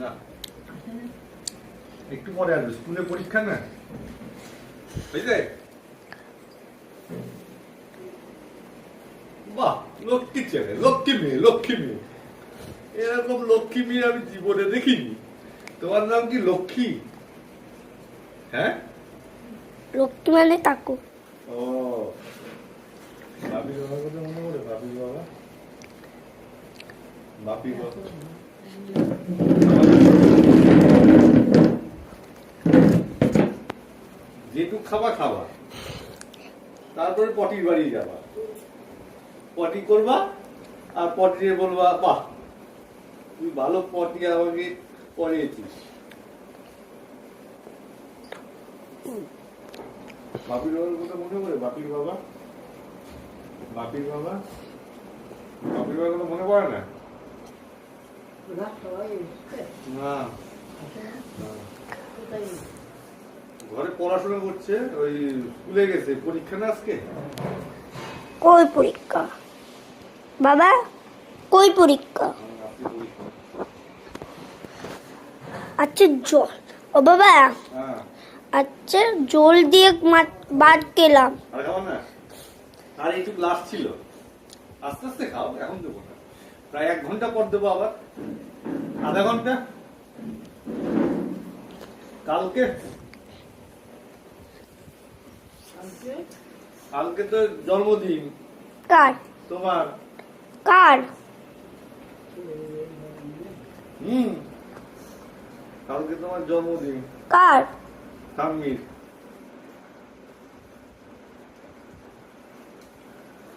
না। একটু পরে আসবে স্কুলে পরীক্ষা না? বুঝলে বাহ লক্ষ্মী ছেলে লক্ষ্মী মেয়ে লক্ষ্মী মেয়ে। এরকম লক্ষ্মী মেয়ে আমি জীবনে দেখিনি। তোমার নাম কি লক্ষ্মী? হ্যাঁ? লক্ষ্মী মানে কাকু। ও বাপির বাবার কথা মনে পড়ে? বাপির বাবা? বাপির বাবা। যেটুক খাবা খাবা। তারপরে পটির বাড়ি যাবা। পটি করবা, আর পটি বলবা, বাহ, তুই ভালো পটি আমাকে করিয়েছিস বাপির বাবার কথা মনে পড়ে? বাপির বাবা? বাপির বাবা? বাপির বাবার কথা মনে পড়ে না? না। ঘরে পড়াশোনা করছে ওই স্কুলে গেছে। পরীক্ষা না আজকে? কই পরীক্ষা? বাবা কই পরীক্ষা? আচ্ছা জল। ও বাবা হ্যাঁ। আচ্ছা জল দিয়ে ভাত খেলাম। আর না? আর একটু গ্লাস ছিল। আস্তে আস্তে খাও এখন দেবো না। প্রায় এক ঘণ্টা পর দেবো আবার। আধা ঘণ্টা। কালকে। কালকে? তো জন্মদিন। কার? তোমার। কার? হুম। কালকে তোমার জন্মদিন। কার? সাম্মির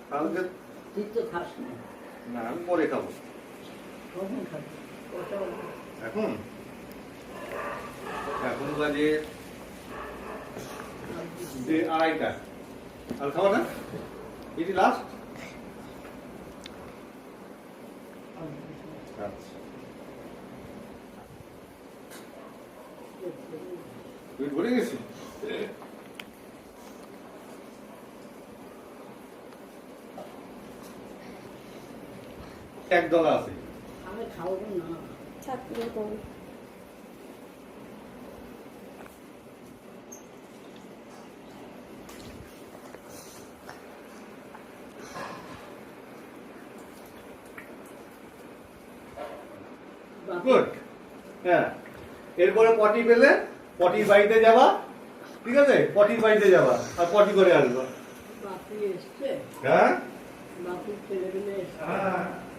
কালকে তুই তো খাস না। না, আমি পরে খাব? এখন? এখন বাজে আড়াইটা। আর খাব না? এটি লাস্ট আচ্ছা। ভরে গেছি? এক দলা আছে। আমি খাব না। বাপি গুড হ্যাঁ। এরপরে পটি পেলে পটির বাড়িতে যাবা। ঠিক আছে? পটির বাড়িতে যাবা আর পটি করে আসবা হ্যাঁ? হ্যাঁ।